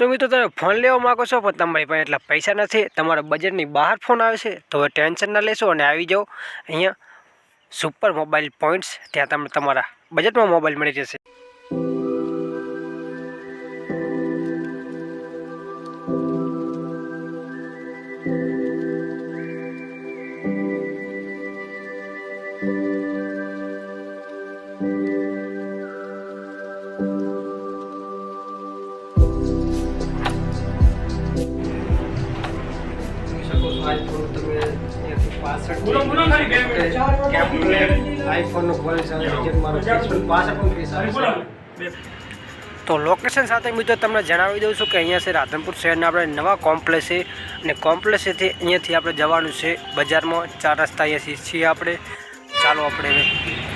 શું મિત્રો, તમે ફોન લેવા માગો છો? પણ તમારી પાસે એટલા પૈસા નથી. તમારા બજેટની બહાર ફોન આવે છે. તો હવે ટેન્શન ના લેશો અને આવી જાઓ. અહીંયા સુપર મોબાઈલ પોઈન્ટ્સ ત્યાં તમને તમારા બજેટમાં મોબાઈલ મળી જશે. બોલો, બોલો ખાલી બે મિનિટ. આઈફોનનો ફોન છે તો લોકેશન સાથે મિત્રો તમને જણાવી દઉં છું કે અહીંયા છે રાધનપુર શહેરના આપણે નવા કોમ્પ્લેક્સ છે અને કોમ્પ્લેક્સેથી અહીંયાથી આપણે જવાનું છે બજારમાં. ચાર રસ્તા અહીંયાથી છીએ આપણે. ચાલો આપણે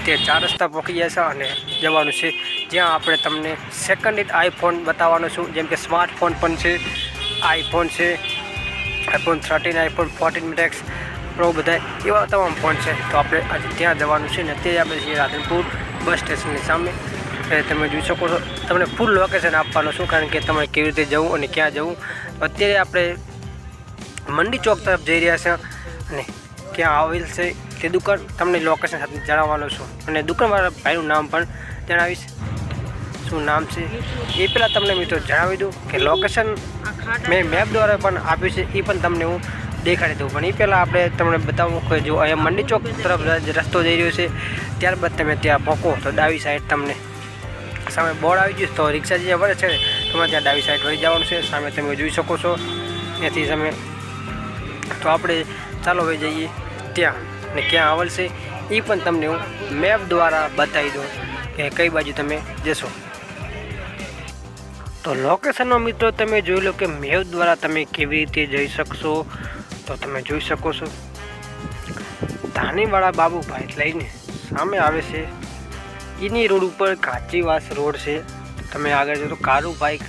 તે ચાર રસ્તા પહોંચી ગયા છે અને જવાનું છે. જ્યાં આપણે તમને સેકન્ડ હિટ આઈફોન બતાવવાનો છું. જેમ કે સ્માર્ટફોન પણ છે આઈફોન છે iPhone thirteen iPhone fourteen max pro બધા એવા તમામ ફોન છે. તો આપણે આજે ત્યાં જવાનું છે ને અત્યારે આપણે છીએ રાધનપુર બસ સ્ટેશનની સામે. તમે જોઈ શકો છો, તમને ફૂલ લોકેશન આપવાનું છું કારણ કે તમારે કેવી રીતે જવું અને ક્યાં જવું. અત્યારે આપણે મંડી ચોક તરફ જઈ રહ્યા છે અને ક્યાં આવેલ છે તે દુકાન તમને લોકેશન સાથે જણાવવાનું છું. અને દુકાનવાળા ભાઈનું નામ પણ જણાવીશ. શું નામ છે? એ પહેલાં તમને મિત્રો જણાવી દઉં કે લોકેશન મેં મેપ દ્વારા પણ આપ્યું છે, એ પણ તમને હું દેખાડી દઉં. પણ એ પહેલાં આપણે તમને બતાવું કે જો અહીંયા મંડી ચોક તરફ રસ્તો જઈ રહ્યો છે, ત્યારબાદ તમે ત્યાં પહોંચો તો ડાબી સાઈડ તમને સામે બોર્ડ આવી ગયું તો રિક્ષા જે વળે છે તમારે ત્યાં ડાબી સાઈડ વળી જવાનું છે. સામે તમે જોઈ શકો છો ત્યાંથી તમે તો આપણે ચાલો હવે જઈએ ત્યાં ને ક્યાં આવડશે એ પણ તમને હું મેપ દ્વારા બતાવી દઉં કે કઈ બાજુ તમે જશો. તો લોકેશનનો મિત્રો તમે જોઈ લો કે મેપ દ્વારા તમે કેવી રીતે જઈ શકશો? તો તમે જોઈ શકો છો. ધાનીવાળા બાબુભાઈ લઈને સામે આવે છે. એની રોડ ઉપર કાચીવાસ રોડ છે. તમે આગળ જો તો કારુભાઈ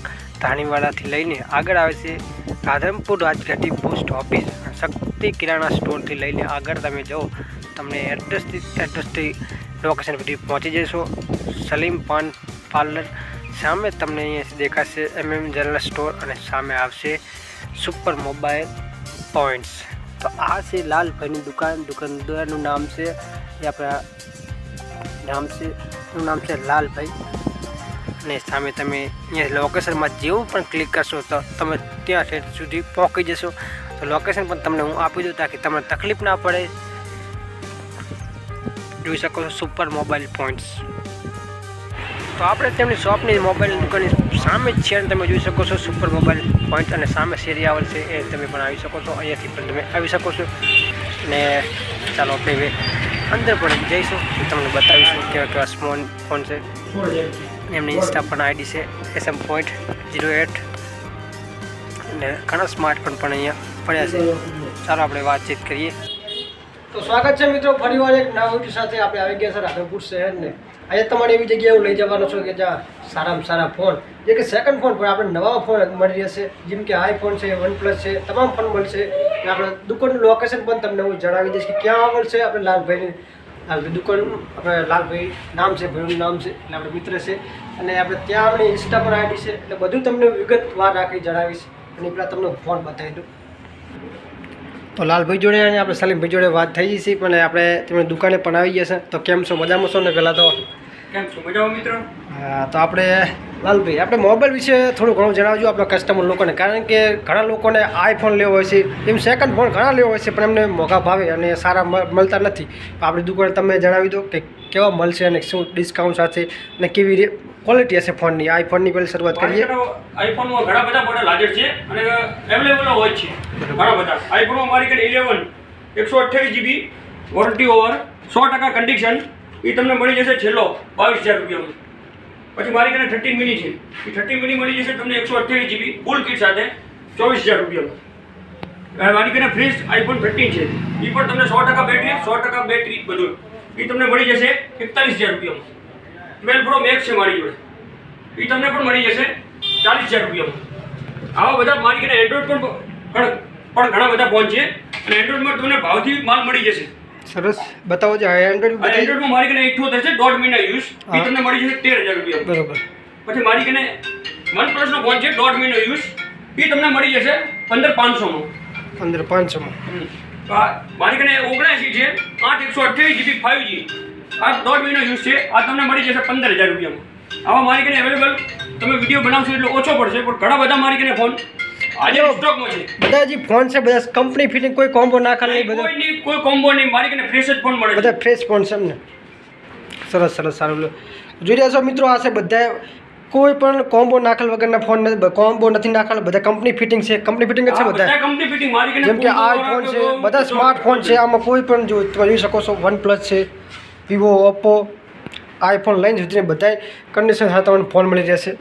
ધાણીવાડાથી લઈને આગળ આવે છે. રાધનપુર રાજઘાટી પોસ્ટ ઓફિસ શક્તિ કિરાણા સ્ટોરથી લઈને આગળ તમે જાઓ, તમને એડ્રેસથી એડ્રેસથી લોકેશન સુધી પહોંચી જશો. સલીમ પાન પાર્લર સામે તમને અહીંયા દેખાશે એમએમ જનરલ સ્ટોર અને સામે આવશે સુપર મોબાઈલ પોઈન્ટ્સ તો આ છે લાલભાઈની દુકાન, દુકાનદારનું નામ છે, એ આપણા નામ છે, એનું નામ છે લાલભાઈ અને સામે તમે અહીંયા લોકેશનમાં જેવું પણ ક્લિક કરશો તો તમે ત્યાં સેટ સુધી પહોંચી જશો. તો લોકેશન પણ તમને હું આપી દઉં તાકી તમને તકલીફ ના પડે. જોઈ શકો છો સુપર મોબાઈલ પોઈન્ટ્સ તો આપણે તેમની શોપની મોબાઈલ દુકાનની સામે જ છે અને તમે જોઈ શકો છો સુપર મોબાઈલ પોઈન્ટ અને સામે શેરી આવેલ છે એ તમે પણ આવી શકો છો. અહીંયાથી પણ તમે આવી શકો છો. અને ચાલો આપણે અંદર પણ જઈશું. તમને બતાવીશું કેવા કેવા સ્મોન ફોન છે. એમની ઇન્સ્ટા પણ આઈડી છે એસએમ પોઈન્ટ ઝીરો એટ અને ઘણા સ્માર્ટફોન પણ અહીંયા પડ્યા છે. ચાલો આપણે વાતચીત કરીએ. તો સ્વાગત છે મિત્રો, ફરીવાર એક નવા સાથે આપણે આવી ગયા છે રાધનપુર શહેરને. અહીંયા તમારે એવી જગ્યાએ લઈ જવાનો છો કે જ્યાં સારામાં સારા ફોન જે કે સેકન્ડ ફોન પણ આપણે નવા ફોન મળી રહેશે. જેમ કે આઈફોન છે વનપ્લસ છે, તમામ ફોન મળશે. અને આપણે દુકાનનું લોકેશન પણ તમને હું જણાવી દઈશ કે ક્યાં આગળ છે આપણે લાલભાઈની, લાલભાઈ દુકાન, આપણે લાલભાઈ નામ છે, ભાઈનું નામ છે, એટલે આપણે મિત્ર છે. અને આપણે ત્યાં આપણે ઇન્સ્ટા પર આઈડી છે, એટલે બધું તમને વિગતવાર રાખી જણાવીશ. અને પેલા તમને ફોન બતાવી દઉં. તો લાલભાઈ જોડે અને આપણે સલીમભાઈ જોડે વાત થઈ જશે, પણ આપણે તેમણે દુકાને પણ આવી છે તો કેમ છો? મજામાં છો ને? પહેલાં તો કેમ છો? મજામાં મિત્રો? હા, તો આપણે લાલભાઈ આપણે મોબાઈલ વિશે થોડું ઘણું જણાવજો આપણા કસ્ટમર લોકોને. કારણ કે ઘણા લોકોને આઈફોન લેવો હોય છે એમ સેકન્ડ ફોન ઘણા લેવો હોય છે પણ એમને મોંઘા ભાવે અને સારા મળતા નથી. આપણી દુકાને તમે જણાવી દો કે કેવા મળશે અને શું ડિસ્કાઉન્ટ સાથે અને કેવી ક્વોલિટી હશે ફોનની આઈફોનની પહેલી શરૂઆત કરીએ. આઈફોનમાં ઘણા બધા મોડલ હાજર છે અને અવેલેબલ હોય છે. ઘણા બધા. આઈફોનમાં મારી કને ઇલેવન એકસો અઠ્યાવીસ જીબી વોરંટી ઓવર સો ટકા કન્ડિશન એ તમને મળી જશે છેલ્લો બાવીસ હજાર રૂપિયામાં પછી મારી કને થર્ટીન મિની છે. એ થર્ટીન મિની મળી જશે તમને એકસો અઠ્યાવીસ જીબી ફૂલ કિટ સાથે ચોવીસ હજાર રૂપિયામાં મારી કને ફ્રીજ આઈફોન થર્ટીન છે. એ પણ તમને સો ટકા બેટરી સો ટકા બેટરી બધું. એ તમને મળી જશે એકતાલીસ હજાર રૂપિયામાં. ટ્વેલ્વ પ્રો મેક્સ છે મારી જોડે. એ તમને પણ મળી જશે ચાલીસ હજાર રૂપિયામાં. આવા બધા મારી કને એન્ડ્રોઈડ પણ પણ ઘણા બધા ફોન છે. અને એન્ડ્રોઈડમાં તમને ભાવથી માલ મળી જશે. સરસ. બતાવો છે અને બતાવી. મારી કને ઇઠ્ઠોતેર છે દોઢ મહિના યુઝ. એ તમને મળી જશે તેર હજાર રૂપિયા. બરોબર. પછી મારી કને વન પ્લસનો ફોન છે દોઢ મહિનો યુઝ એ તમને મળી જશે પંદર પાંચસોમાં પંદર પાંચસોમાં મારી કને ઓગણસી છે આઠ એકસો અઠ્યાવીસ જીબી ફાઇવ જી આ દોઢ મહિનો યુઝ છે આ તમને મળી જશે પંદર હજાર રૂપિયામાં. આવા મારી કને અવેલેબલ તમે વીડિયો બનાવશો એટલે ઓછો પડશે પણ ઘણા બધા મારી કને ફોન આજે સ્ટોકમાં છે. બધા જે ફોન છે બધા કંપની ફિટિંગ કોઈ કોમ્બો નાખેલ નહીં બધા કોઈ કોમ્બો નહીં મારી કને ફ્રેશ જ ફોન મળે બધા ફ્રેશ ફોન છે એમને. સરસ સરસ સારું લો. જોઈ રહ્યા છો મિત્રો આ છે બધા કોઈ પણ કોમ્બો નાખેલ વગરના ફોન કોમ્બો નથી નાખેલ બધા કંપની ફિટિંગ છે કંપની ફિટિંગ છે બધા. બધા જેમ કે આઈફોન છે બધા સ્માર્ટફોન છે આમાં કોઈ પણ જો તમે જોઈ શકો છો વન પ્લસ છે વિવો ઓપ્પો આઈફોન લઈને સુધીને બધાય કન્ડિશન સાથે તમને ફોન મળી રહેશે.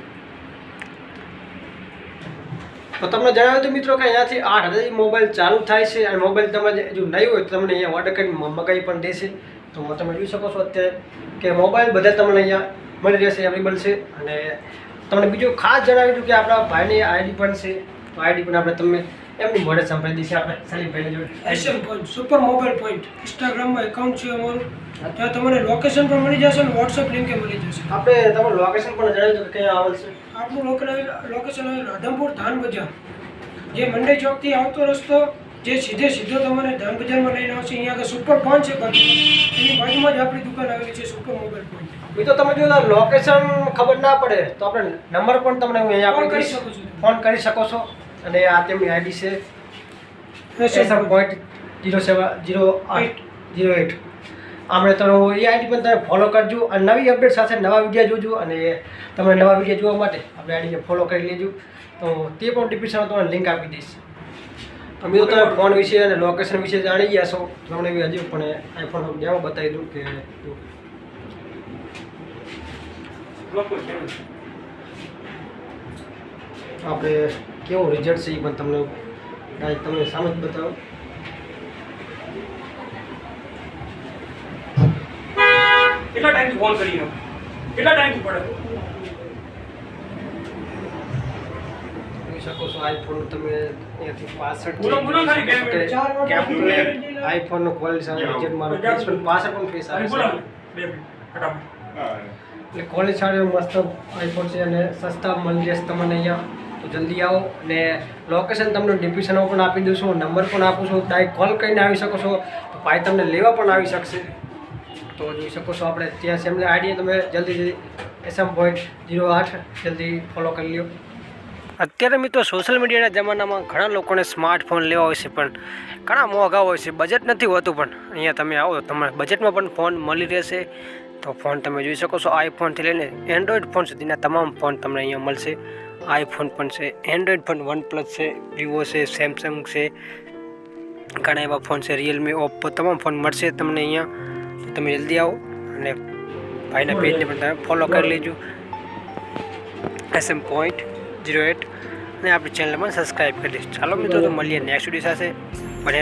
તો તમને જણાવ્યું હતું મિત્રો કે અહીંયાથી આઠ હજાર મોબાઈલ ચાલુ થાય છે અને મોબાઈલ તમારે જો નહીં હોય તો તમને અહીંયા ઓર્ડર કરીને મગાવી પણ દેશે. તો તમે જોઈ શકો છો અત્યારે કે મોબાઈલ બધા તમને અહીંયા મળી રહેશે અવેલેબલ છે. અને તમને બીજું ખાસ જણાવી દઉં કે આપણા ભાઈની આઈડી પણ છે. તો આઈડી પણ આપણે તમને એમની મોડે સંભાળી દઈશું. આપણે સલીમભાઈની જોડે. Asian point super mobile point ઇન્સ્ટાગ્રામમાં એકાઉન્ટ છે અમારું. ત્યાં તમને લોકેશન પણ મળી જશે અને વોટ્સઅપ લિંકે મળી જશે. આપણે તમારું લોકેશન પણ જણાવી હતું કે ક્યાં આવેલ છે. આપણું લોકેશન રાધનપુર ધાન બજાર. જે મંડઈ ચોકથી આવતો રસ્તો જે સીધે સીધો તમને ધાન બજારમાં લઈને આવશે. અહીંયા આગળ સુપર ફોન છે એની બાજુમાં જ આપણી દુકાન આવેલી છે સુપર મોબાઈલ એ તો તમે જો લોકેશન ખબર ના પડે તો આપણે નંબર પણ તમને હું અહીંયા ફોન કરી શકું છું. ફોન કરી શકો છો. અને આ તેમની આઈડી છે. પોઈન્ટ જીરો સેવન જીરો આઠ જીરો એટ આપણે તો એ આઈડી પણ તમે ફોલો કરજો અને નવી અપડેટ સાથે નવા વીડિયો જોજો અને તમે નવા વીડિયો જોવા માટે આપણે આઈડીને ફોલો કરી લેજો. તો તે પણ ડિસ્ક્રિપ્શનમાં તમને લિંક આપી દઈશ. અમે તો તમે ફોન વિશે અને લોકેશન વિશે જાણી ગયા છો તમને બી હજુ પણ આઈફોન ડેમો બતાવી દઉં કે આપણે કેવું રિઝલ્ટ છે એ પણ તમને તમને સામે જ બતાવો. કેટલા ટાઈમથી ફોન કરી રહ્યો? કેટલા ટાઈમથી પડે? શકો છો આઈફોન તમે અહીંયાથી પાસઠ આઈફોન નો ક્વોલિટી સારો રિઝલ્ટ મારો પાસઠ પણ ફેસ આવે છે. બે મિનિટ ફટાફટ. એટલે ક્વોલિટી સારી મસ્ત આઈફોન છે અને સસ્તા મળી જશે તમને અહીંયા તો જલ્દી આવો અને લોકેશન તમને ડિસ્ક્રિપ્શનમાં પણ આપી દઉં છું નંબર પણ આપું છું ડાયરેક્ટ કોલ કરીને આવી શકો છો તો ભાઈ તમને લેવા પણ આવી શકશે. તો જોઈ શકો છો આપણે ત્યાં સેમને આઈડી તમે જલ્દી જલ્દી એસએમ પોઈન્ટ જીરો આઠ જલ્દી ફોલો કરી લ્યો. અત્યારે મિત્રો સોશિયલ મીડિયાના જમાનામાં ઘણા લોકોને સ્માર્ટફોન લેવા હોય છે, પણ ઘણા મોંઘા હોય છે. બજેટ નથી હોતું પણ અહીંયા તમે આવો, તમારે બજેટમાં પણ ફોન મળી રહેશે. તો ફોન તમે જોઈ શકો છો આઈફોનથી લઈને એન્ડ્રોઈડ ફોન સુધીના તમામ ફોન તમને અહીંયા મળશે. આઈફોન પણ છે એન્ડ્રોઈડ ફોન વન પ્લસ છે વિવો છે સેમસંગ છે. ઘણા એવા ફોન છે રિયલમી ઓપ્પો તમામ ફોન મળશે તમને અહીંયા. તમે જલ્દી આવો અને ભાઈના પેજને પણ તમે ફોલો કરી લેજો. એસએમ પોઈન્ટ જીરો એટ અને આપણી ચેનલ પણ સબસ્ક્રાઈબ કરી દઈશ ચાલો મિત્રો તો મળીએ નેક્સ્ટ વીડિયો સાથે. ભલે